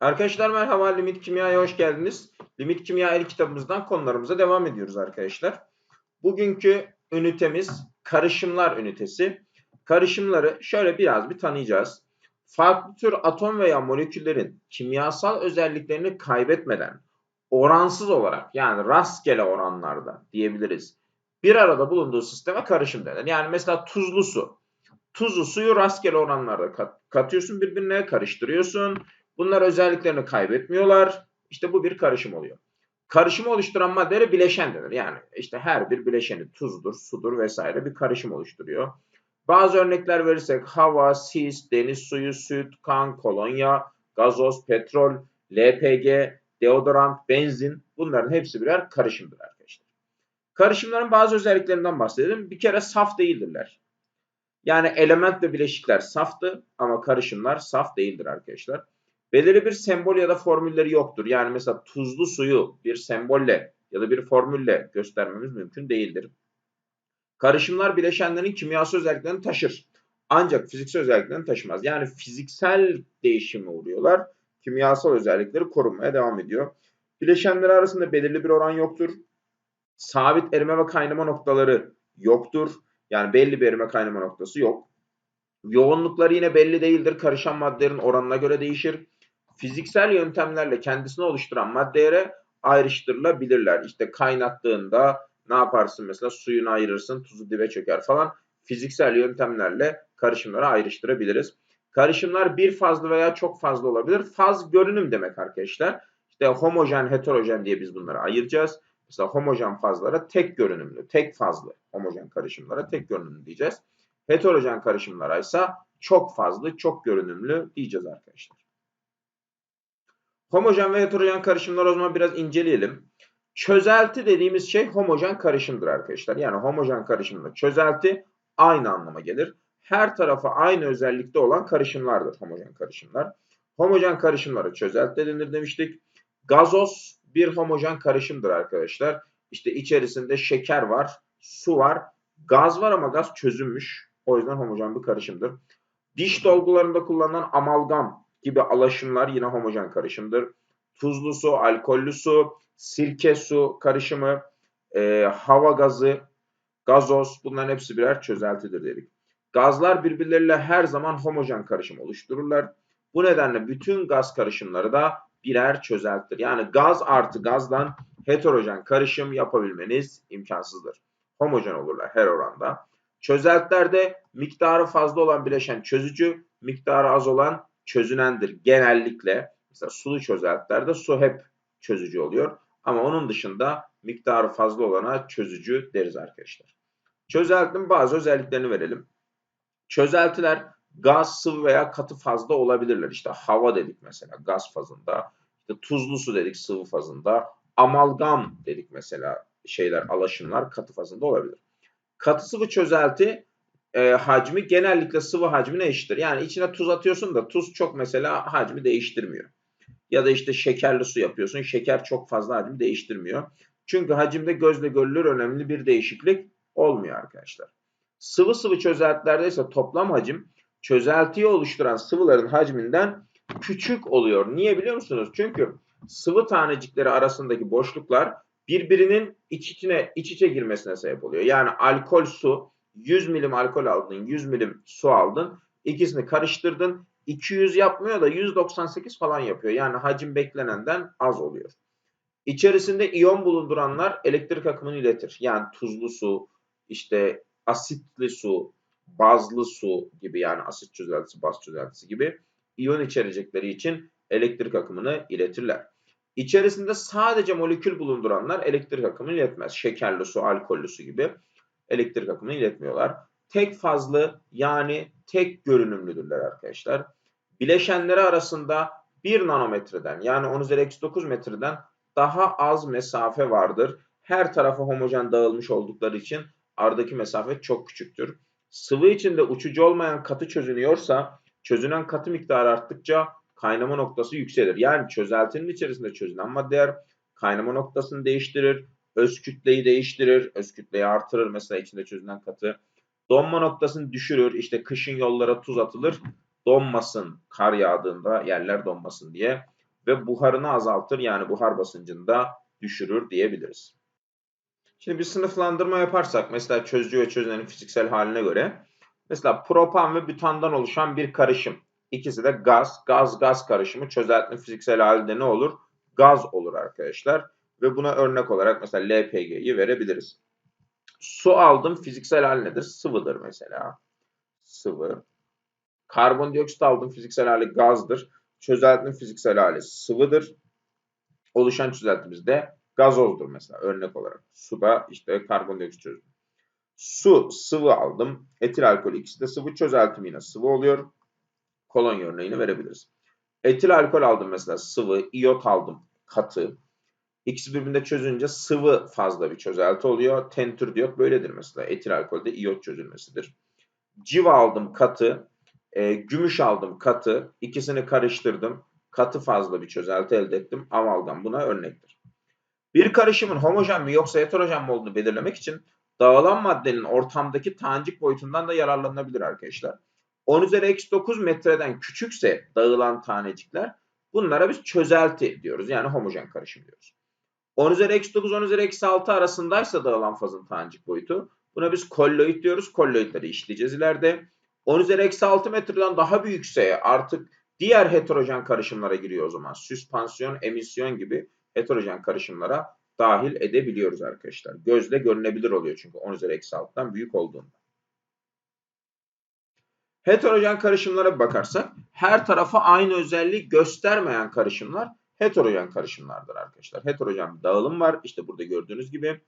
Arkadaşlar merhaba Limit Kimya'ya hoş geldiniz. Limit Kimya el kitabımızdan konularımıza devam ediyoruz arkadaşlar. Bugünkü ünitemiz karışımlar ünitesi. Karışımları şöyle biraz bir tanıyacağız. Farklı tür atom veya moleküllerin kimyasal özelliklerini kaybetmeden oransız olarak yani rastgele oranlarda diyebiliriz. Bir arada bulunduğu sisteme karışım denir. Yani mesela tuzlu su. Tuzlu suyu rastgele oranlarda kat, katıyorsun birbirine karıştırıyorsun Bunlar özelliklerini kaybetmiyorlar. İşte bu bir karışım oluyor. Karışımı oluşturan maddelere bileşen denir. Yani işte her bir bileşeni tuzdur, sudur vesaire bir karışım oluşturuyor. Bazı örnekler verirsek hava, sis, deniz suyu, süt, kan, kolonya, gazoz, petrol, LPG, deodorant, benzin bunların hepsi birer karışımdır arkadaşlar. Karışımların bazı özelliklerinden bahsedelim. Bir kere saf değildirler. Yani element ve bileşikler saftı ama karışımlar saf değildir arkadaşlar. Belirli bir sembol ya da formülleri yoktur. Yani mesela tuzlu suyu bir sembolle ya da bir formülle göstermemiz mümkün değildir. Karışımlar bileşenlerin kimyasal özelliklerini taşır. Ancak fiziksel özelliklerini taşımaz. Yani fiziksel değişime uğruyorlar. Kimyasal özellikleri korunmaya devam ediyor. Bileşenler arasında belirli bir oran yoktur. Sabit erime ve kaynama noktaları yoktur. Yani belli bir erime kaynama noktası yok. Yoğunlukları yine belli değildir. Karışan maddelerin oranına göre değişir fiziksel yöntemlerle kendisini oluşturan maddelere ayrıştırılabilirler. İşte kaynattığında ne yaparsın mesela suyunu ayırırsın tuzu dibe çöker falan. Fiziksel yöntemlerle karışımları ayrıştırabiliriz. Karışımlar bir fazlı veya çok fazla olabilir. Faz görünüm demek arkadaşlar. İşte homojen, heterojen diye biz bunları ayıracağız. Mesela homojen fazlara tek görünümlü, tek fazlı homojen karışımlara tek görünümlü diyeceğiz. Heterojen karışımlara ise çok fazlı, çok görünümlü diyeceğiz arkadaşlar. Homojen ve heterojen karışımlar o zaman biraz inceleyelim. Çözelti dediğimiz şey homojen karışımdır arkadaşlar. Yani homojen karışımla çözelti aynı anlama gelir. Her tarafa aynı özellikte olan karışımlardır homojen karışımlar. Homojen karışımlara çözelti denir demiştik. Gazoz bir homojen karışımdır arkadaşlar. İşte içerisinde şeker var, su var, gaz var ama gaz çözünmüş. O yüzden homojen bir karışımdır. Diş dolgularında kullanılan amalgam gibi alaşımlar yine homojen karışımdır. Tuzlu su, alkollü su, sirke su karışımı, e, hava gazı, gazoz bunların hepsi birer çözeltidir dedik. Gazlar birbirleriyle her zaman homojen karışım oluştururlar. Bu nedenle bütün gaz karışımları da birer çözeltidir. Yani gaz artı gazdan heterojen karışım yapabilmeniz imkansızdır. Homojen olurlar her oranda. Çözeltilerde miktarı fazla olan bileşen çözücü, miktarı az olan çözünendir genellikle. Mesela sulu çözeltilerde su hep çözücü oluyor. Ama onun dışında miktarı fazla olana çözücü deriz arkadaşlar. Çözeltinin bazı özelliklerini verelim. Çözeltiler gaz, sıvı veya katı fazla olabilirler. İşte hava dedik mesela gaz fazında. İşte tuzlu su dedik sıvı fazında. Amalgam dedik mesela şeyler, alaşımlar katı fazında olabilir. Katı sıvı çözelti e, hacmi genellikle sıvı hacmine eşittir. Yani içine tuz atıyorsun da tuz çok mesela hacmi değiştirmiyor. Ya da işte şekerli su yapıyorsun. Şeker çok fazla hacmi değiştirmiyor. Çünkü hacimde gözle görülür önemli bir değişiklik olmuyor arkadaşlar. Sıvı sıvı çözeltilerde ise toplam hacim çözeltiyi oluşturan sıvıların hacminden küçük oluyor. Niye biliyor musunuz? Çünkü sıvı tanecikleri arasındaki boşluklar birbirinin iç içine iç içe girmesine sebep oluyor. Yani alkol su 100 milim alkol aldın, 100 milim su aldın. İkisini karıştırdın. 200 yapmıyor da 198 falan yapıyor. Yani hacim beklenenden az oluyor. İçerisinde iyon bulunduranlar elektrik akımını iletir. Yani tuzlu su, işte asitli su, bazlı su gibi yani asit çözeltisi, baz çözeltisi gibi iyon içerecekleri için elektrik akımını iletirler. İçerisinde sadece molekül bulunduranlar elektrik akımını iletmez. Şekerli su, alkollü su gibi elektrik akımını iletmiyorlar. Tek fazlı yani tek görünümlüdürler arkadaşlar. Bileşenleri arasında 1 nanometreden yani 10 üzeri eksi 9 metreden daha az mesafe vardır. Her tarafa homojen dağılmış oldukları için aradaki mesafe çok küçüktür. Sıvı içinde uçucu olmayan katı çözünüyorsa çözünen katı miktarı arttıkça kaynama noktası yükselir. Yani çözeltinin içerisinde çözünen maddeler kaynama noktasını değiştirir öz kütleyi değiştirir, öz kütleyi artırır mesela içinde çözünen katı. Donma noktasını düşürür. İşte kışın yollara tuz atılır. Donmasın kar yağdığında yerler donmasın diye. ve buharını azaltır yani buhar basıncını da düşürür diyebiliriz. Şimdi bir sınıflandırma yaparsak mesela çözücü ve çözünenin fiziksel haline göre mesela propan ve butandan oluşan bir karışım. İkisi de gaz. Gaz-gaz karışımı çözeltinin fiziksel halinde ne olur? Gaz olur arkadaşlar. Ve buna örnek olarak mesela LPG'yi verebiliriz. Su aldım fiziksel hal nedir? Sıvıdır mesela. Sıvı. Karbondioksit aldım fiziksel hali gazdır. Çözeltinin fiziksel hali sıvıdır. Oluşan çözeltimiz de gazozdur mesela örnek olarak. Suda işte karbondioksit çözümü. Su, sıvı aldım. Etil alkol ikisi de sıvı. Çözeltim yine sıvı oluyor. Kolonya örneğini verebiliriz. Etil alkol aldım mesela sıvı. iyot aldım katı. İkisi birbirinde çözünce sıvı fazla bir çözelti oluyor. Tentür diyot böyledir mesela. Etil alkolde iyot çözülmesidir. Civa aldım katı. E, gümüş aldım katı. İkisini karıştırdım. Katı fazla bir çözelti elde ettim. Amalgam buna örnektir. Bir karışımın homojen mi yoksa heterojen mi olduğunu belirlemek için dağılan maddenin ortamdaki tanecik boyutundan da yararlanılabilir arkadaşlar. 10 üzeri eksi 9 metreden küçükse dağılan tanecikler bunlara biz çözelti diyoruz. Yani homojen karışım diyoruz. 10 üzeri eksi 9, 10 üzeri eksi 6 arasındaysa dağılan fazın tanecik boyutu. Buna biz kolloid diyoruz. Kolloidleri işleyeceğiz ileride. 10 üzeri eksi 6 metreden daha büyükse artık diğer heterojen karışımlara giriyor o zaman. Süspansiyon, emisyon gibi heterojen karışımlara dahil edebiliyoruz arkadaşlar. Gözle görünebilir oluyor çünkü 10 üzeri eksi 6'dan büyük olduğunda. Heterojen karışımlara bakarsak her tarafa aynı özelliği göstermeyen karışımlar heterojen karışımlardır arkadaşlar. Heterojen bir dağılım var. İşte burada gördüğünüz gibi.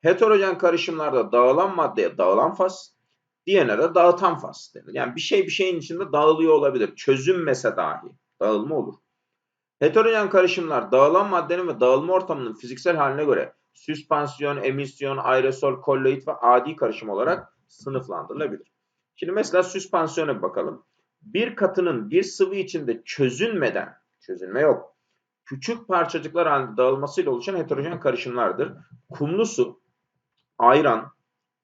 Heterojen karışımlarda dağılan maddeye dağılan faz, diğerine de dağıtan faz denir. Yani bir şey bir şeyin içinde dağılıyor olabilir. Çözünmese dahi dağılma olur. Heterojen karışımlar dağılan maddenin ve dağılma ortamının fiziksel haline göre süspansiyon, emisyon, aerosol, kolloid ve adi karışım olarak sınıflandırılabilir. Şimdi mesela süspansiyona bakalım. Bir katının bir sıvı içinde çözünmeden, çözünme yok, küçük parçacıklar halinde dağılmasıyla oluşan heterojen karışımlardır. Kumlu su, ayran,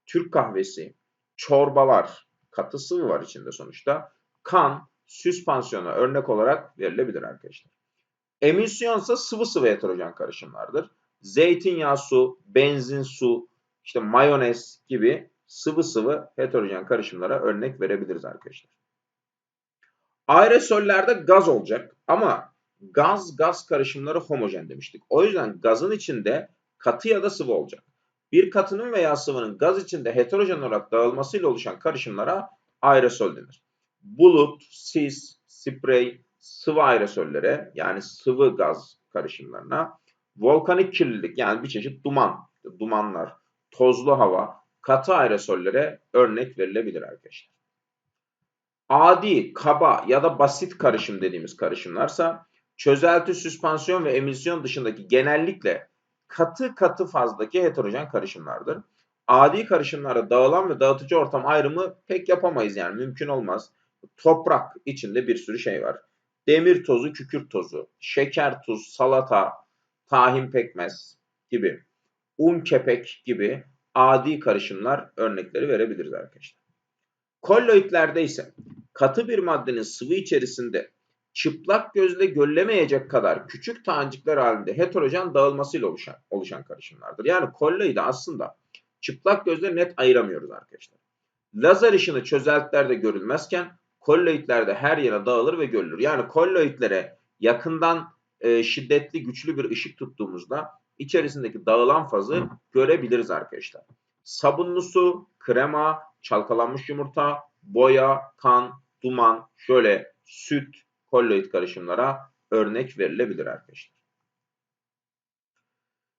Türk kahvesi, çorbalar, katı sıvı var içinde sonuçta. Kan, süspansiyona örnek olarak verilebilir arkadaşlar. Emisyon ise sıvı sıvı heterojen karışımlardır. Zeytinyağı su, benzin su, işte mayonez gibi sıvı sıvı heterojen karışımlara örnek verebiliriz arkadaşlar. Aerosollerde gaz olacak ama gaz gaz karışımları homojen demiştik. O yüzden gazın içinde katı ya da sıvı olacak. Bir katının veya sıvının gaz içinde heterojen olarak dağılmasıyla oluşan karışımlara aerosol denir. Bulut, sis, sprey, sıvı aerosollere yani sıvı gaz karışımlarına volkanik kirlilik yani bir çeşit duman, dumanlar, tozlu hava, katı aerosollere örnek verilebilir arkadaşlar. Adi, kaba ya da basit karışım dediğimiz karışımlarsa çözelti, süspansiyon ve emisyon dışındaki genellikle katı katı fazdaki heterojen karışımlardır. Adi karışımlara dağılan ve dağıtıcı ortam ayrımı pek yapamayız yani mümkün olmaz. Toprak içinde bir sürü şey var. Demir tozu, kükürt tozu, şeker, tuz, salata, tahin pekmez gibi, un kepek gibi adi karışımlar örnekleri verebiliriz arkadaşlar. Kolloidlerde ise katı bir maddenin sıvı içerisinde çıplak gözle görülemeyecek kadar küçük tanecikler halinde heterojen dağılmasıyla oluşan, oluşan karışımlardır. Yani kolloidi aslında çıplak gözle net ayıramıyoruz arkadaşlar. Lazer ışını çözeltilerde görülmezken kolloidlerde her yere dağılır ve görülür. Yani kolloidlere yakından e, şiddetli güçlü bir ışık tuttuğumuzda içerisindeki dağılan fazı görebiliriz arkadaşlar. Sabunlu su, krema, çalkalanmış yumurta, boya, kan, duman, şöyle süt, kolloid karışımlara örnek verilebilir arkadaşlar.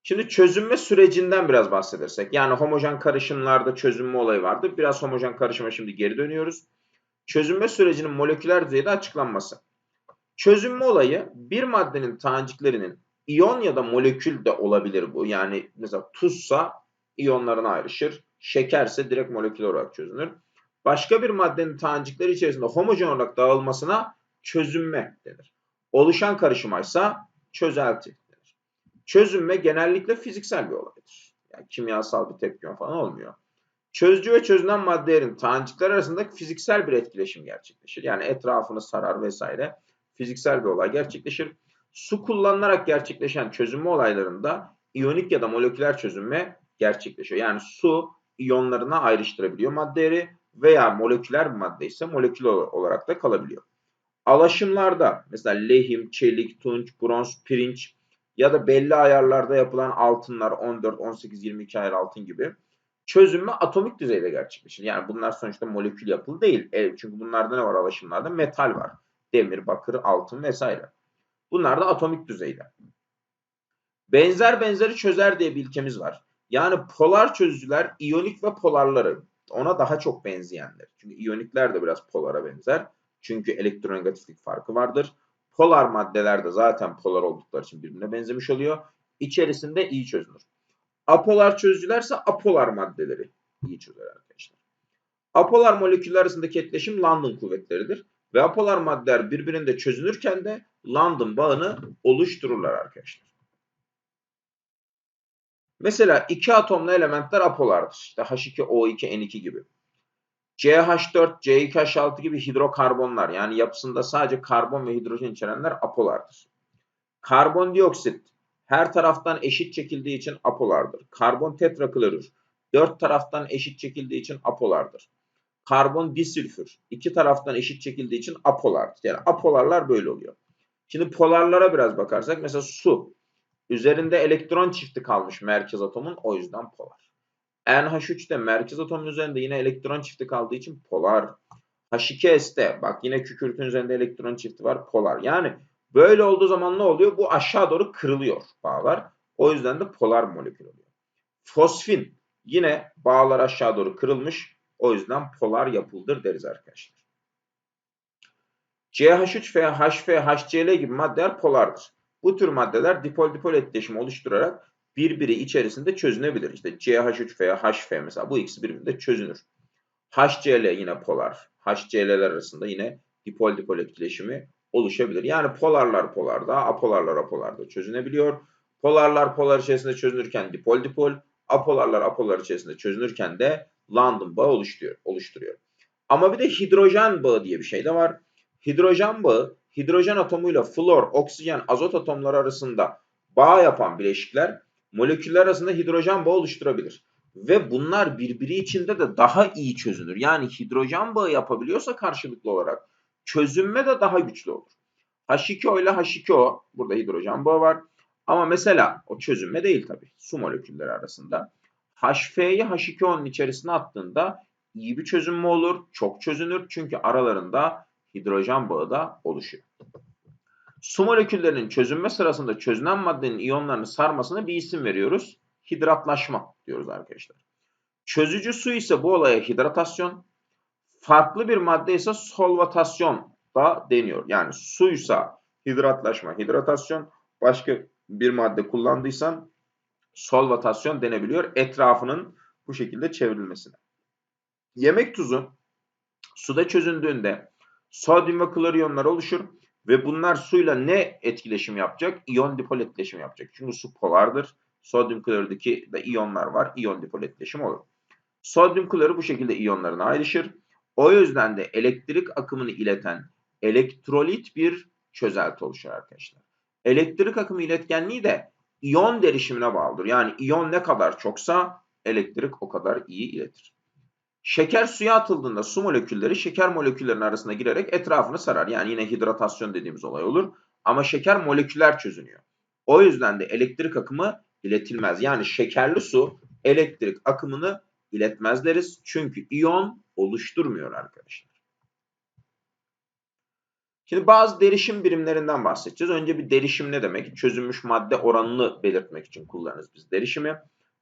Şimdi çözünme sürecinden biraz bahsedersek. Yani homojen karışımlarda çözünme olayı vardı. Biraz homojen karışıma şimdi geri dönüyoruz. Çözünme sürecinin moleküler düzeyde açıklanması. Çözünme olayı bir maddenin taneciklerinin iyon ya da molekül de olabilir bu. Yani mesela tuzsa iyonlarına ayrışır. Şekerse direkt molekül olarak çözünür. Başka bir maddenin tanecikleri içerisinde homojen olarak dağılmasına çözünme denir. Oluşan karışıma ise çözelti denir. Çözünme genellikle fiziksel bir olaydır. Yani kimyasal bir tepkime falan olmuyor. Çözücü ve çözünen maddelerin tanecikler arasında fiziksel bir etkileşim gerçekleşir. Yani etrafını sarar vesaire fiziksel bir olay gerçekleşir. Su kullanılarak gerçekleşen çözünme olaylarında iyonik ya da moleküler çözünme gerçekleşiyor. Yani su iyonlarına ayrıştırabiliyor maddeleri veya moleküler bir madde ise molekül olarak da kalabiliyor. Alaşımlarda mesela lehim, çelik, tunç, bronz, pirinç ya da belli ayarlarda yapılan altınlar 14, 18, 22 ayar altın gibi çözünme atomik düzeyde gerçekleşir. Yani bunlar sonuçta molekül yapılı değil. E, çünkü bunlarda ne var alaşımlarda? Metal var. Demir, bakır, altın vesaire. Bunlar da atomik düzeyde. Benzer benzeri çözer diye bir ilkemiz var. Yani polar çözücüler iyonik ve polarları ona daha çok benzeyenler. Çünkü iyonikler de biraz polara benzer. Çünkü elektronegatiflik farkı vardır. Polar maddeler de zaten polar oldukları için birbirine benzemiş oluyor. İçerisinde iyi çözünür. Apolar çözücülerse apolar maddeleri iyi çözer arkadaşlar. Apolar moleküller arasındaki etkileşim London kuvvetleridir. Ve apolar maddeler birbirinde çözünürken de London bağını oluştururlar arkadaşlar. Mesela iki atomlu elementler apolardır. İşte H2O2N2 gibi. CH4, C2H6 gibi hidrokarbonlar yani yapısında sadece karbon ve hidrojen içerenler apolardır. Karbondioksit her taraftan eşit çekildiği için apolardır. Karbon tetraklorür dört taraftan eşit çekildiği için apolardır. Karbon disülfür iki taraftan eşit çekildiği için apolardır. Yani apolarlar böyle oluyor. Şimdi polarlara biraz bakarsak mesela su üzerinde elektron çifti kalmış merkez atomun o yüzden polar. NH3'te merkez atomun üzerinde yine elektron çifti kaldığı için polar. H2S'te bak yine kükürtün üzerinde elektron çifti var polar. Yani böyle olduğu zaman ne oluyor? Bu aşağı doğru kırılıyor bağlar. O yüzden de polar molekül oluyor. Fosfin yine bağlar aşağı doğru kırılmış. O yüzden polar yapıldır deriz arkadaşlar. CH3 veya HF, HCl gibi maddeler polardır. Bu tür maddeler dipol-dipol etkileşimi oluşturarak birbiri içerisinde çözünebilir. İşte CH3 veya HF mesela bu ikisi birbirinde çözünür. HCl yine polar. HCl'ler arasında yine dipol-dipol etkileşimi oluşabilir. Yani polarlar polarda, apolarlar apolarda çözünebiliyor. Polarlar polar içerisinde çözünürken dipol-dipol, apolarlar apolar içerisinde çözünürken de London bağı oluşturuyor. oluşturuyor. Ama bir de hidrojen bağı diye bir şey de var. Hidrojen bağı, hidrojen atomuyla flor, oksijen, azot atomları arasında bağ yapan bileşikler moleküller arasında hidrojen bağı oluşturabilir. Ve bunlar birbiri içinde de daha iyi çözünür. Yani hidrojen bağı yapabiliyorsa karşılıklı olarak çözünme de daha güçlü olur. H2O ile H2O burada hidrojen bağı var. Ama mesela o çözünme değil tabii. Su molekülleri arasında. HF'yi H2O'nun içerisine attığında iyi bir çözünme olur. Çok çözünür. Çünkü aralarında hidrojen bağı da oluşuyor. Su moleküllerinin çözünme sırasında çözünen maddenin iyonlarını sarmasına bir isim veriyoruz. Hidratlaşma diyoruz arkadaşlar. Çözücü su ise bu olaya hidratasyon, farklı bir madde ise solvatasyon da deniyor. Yani suysa hidratlaşma, hidratasyon, başka bir madde kullandıysan solvatasyon denebiliyor. Etrafının bu şekilde çevrilmesine. Yemek tuzu suda çözündüğünde sodyum ve klor iyonlar oluşur ve bunlar suyla ne etkileşim yapacak? İyon dipol etkileşimi yapacak. Çünkü su polardır. Sodyum klorürdeki de iyonlar var. İyon dipol etkileşimi olur. Sodyum kloru bu şekilde iyonlarına ayrışır. O yüzden de elektrik akımını ileten elektrolit bir çözelti oluşur arkadaşlar. Elektrik akımı iletkenliği de iyon derişimine bağlıdır. Yani iyon ne kadar çoksa elektrik o kadar iyi iletir. Şeker suya atıldığında su molekülleri şeker moleküllerinin arasına girerek etrafını sarar. Yani yine hidratasyon dediğimiz olay olur. Ama şeker moleküller çözünüyor. O yüzden de elektrik akımı iletilmez. Yani şekerli su elektrik akımını iletmez deriz. Çünkü iyon oluşturmuyor arkadaşlar. Şimdi bazı derişim birimlerinden bahsedeceğiz. Önce bir derişim ne demek? Çözülmüş madde oranını belirtmek için kullanırız biz derişimi.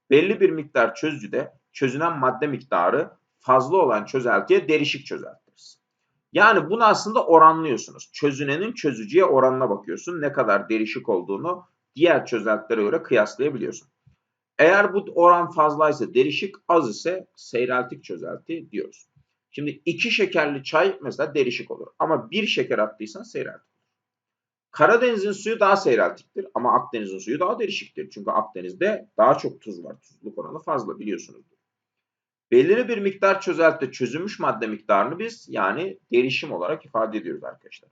Belli bir miktar çözücüde çözünen madde miktarı fazla olan çözeltiye derişik çözeltiriz. Yani bunu aslında oranlıyorsunuz. Çözünenin çözücüye oranına bakıyorsun. Ne kadar derişik olduğunu diğer çözeltilere göre kıyaslayabiliyorsun. Eğer bu oran fazlaysa derişik, az ise seyreltik çözelti diyoruz. Şimdi iki şekerli çay mesela derişik olur. Ama bir şeker attıysan seyreltik. Karadeniz'in suyu daha seyreltiktir ama Akdeniz'in suyu daha derişiktir. Çünkü Akdeniz'de daha çok tuz var. Tuzluk oranı fazla biliyorsunuz. Belirli bir miktar çözeltide çözülmüş madde miktarını biz yani derişim olarak ifade ediyoruz arkadaşlar.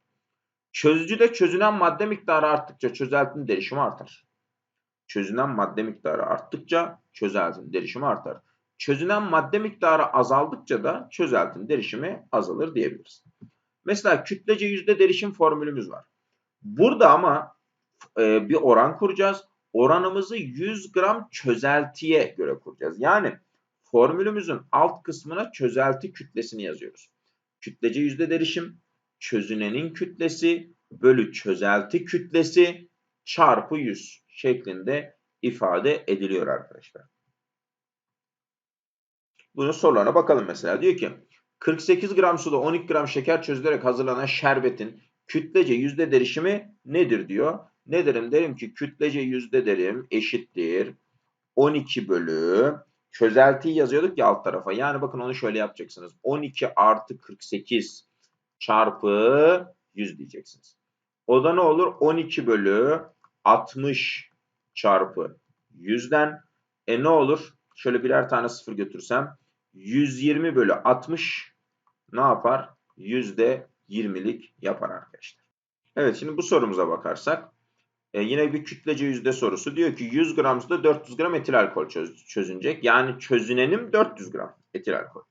Çözücüde çözünen madde miktarı arttıkça çözeltinin derişimi artar. Çözünen madde miktarı arttıkça çözeltinin derişimi artar. Çözünen madde miktarı azaldıkça da çözeltinin derişimi azalır diyebiliriz. Mesela kütlece yüzde derişim formülümüz var. Burada ama e, bir oran kuracağız. Oranımızı 100 gram çözeltiye göre kuracağız. Yani formülümüzün alt kısmına çözelti kütlesini yazıyoruz. Kütlece yüzde derişim çözünenin kütlesi bölü çözelti kütlesi çarpı 100 şeklinde ifade ediliyor arkadaşlar. Bunun sorularına bakalım mesela. Diyor ki 48 gram suda 12 gram şeker çözülerek hazırlanan şerbetin kütlece yüzde derişimi nedir diyor. Ne derim? Derim ki kütlece yüzde derim eşittir 12 bölü çözeltiyi yazıyorduk ya alt tarafa. Yani bakın onu şöyle yapacaksınız. 12 artı 48 çarpı 100 diyeceksiniz. O da ne olur? 12 bölü 60 çarpı 100'den. E ne olur? Şöyle birer tane sıfır götürsem 120 bölü 60 ne yapar? Yüzde 20'lik yapar arkadaşlar. Evet şimdi bu sorumuza bakarsak e, yine bir kütlece yüzde sorusu. Diyor ki 100 gram suda 400 gram etil alkol çöz, çözünecek. Yani çözünenim 400 gram etil alkol.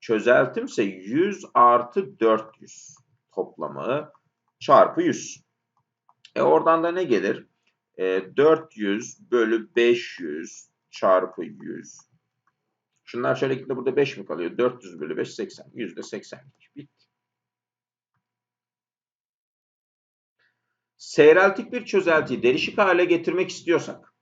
Çözeltimse 100 artı 400 toplamı çarpı 100. E oradan da ne gelir? E, 400 bölü 500 çarpı 100. Şunlar şöyle gitti burada 5 mi kalıyor? 400 bölü 5 80. Yüzde 80. Bitti. Seyreltik bir çözeltiyi derişik hale getirmek istiyorsak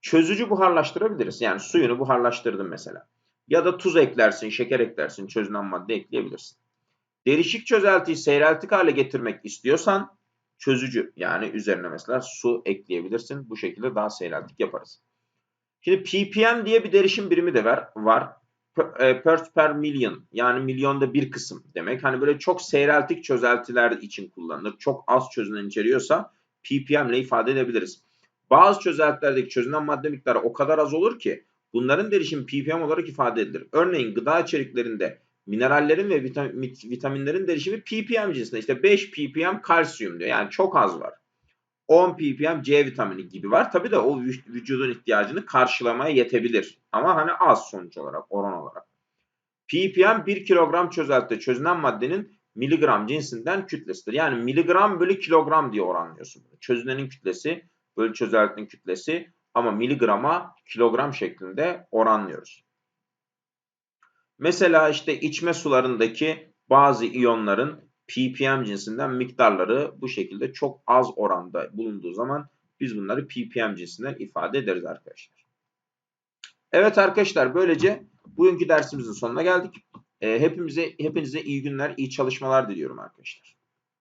çözücü buharlaştırabiliriz. Yani suyunu buharlaştırdın mesela. Ya da tuz eklersin, şeker eklersin, çözünen madde ekleyebilirsin. Derişik çözeltiyi seyreltik hale getirmek istiyorsan çözücü yani üzerine mesela su ekleyebilirsin. Bu şekilde daha seyreltik yaparız. Şimdi ppm diye bir derişim birimi de var. var. E, per, million yani milyonda bir kısım demek. Hani böyle çok seyreltik çözeltiler için kullanılır. Çok az çözünen içeriyorsa ppm ile ifade edebiliriz. Bazı çözeltilerdeki çözünen madde miktarı o kadar az olur ki bunların derişimi ppm olarak ifade edilir. Örneğin gıda içeriklerinde minerallerin ve vitaminlerin derişimi ppm cinsinde. İşte 5 ppm kalsiyum diyor. Yani çok az var. 10 ppm C vitamini gibi var. Tabi de o vücudun ihtiyacını karşılamaya yetebilir. Ama hani az sonuç olarak, oran olarak. ppm 1 kilogram çözeltide çözünen maddenin miligram cinsinden kütlesidir. Yani miligram bölü kilogram diye oranlıyorsun. Çözünenin kütlesi bölü çözeltinin kütlesi ama miligrama kilogram şeklinde oranlıyoruz. Mesela işte içme sularındaki bazı iyonların ppm cinsinden miktarları bu şekilde çok az oranda bulunduğu zaman biz bunları ppm cinsinden ifade ederiz arkadaşlar. Evet arkadaşlar böylece bugünkü dersimizin sonuna geldik. E, hepimize hepinize iyi günler, iyi çalışmalar diliyorum arkadaşlar.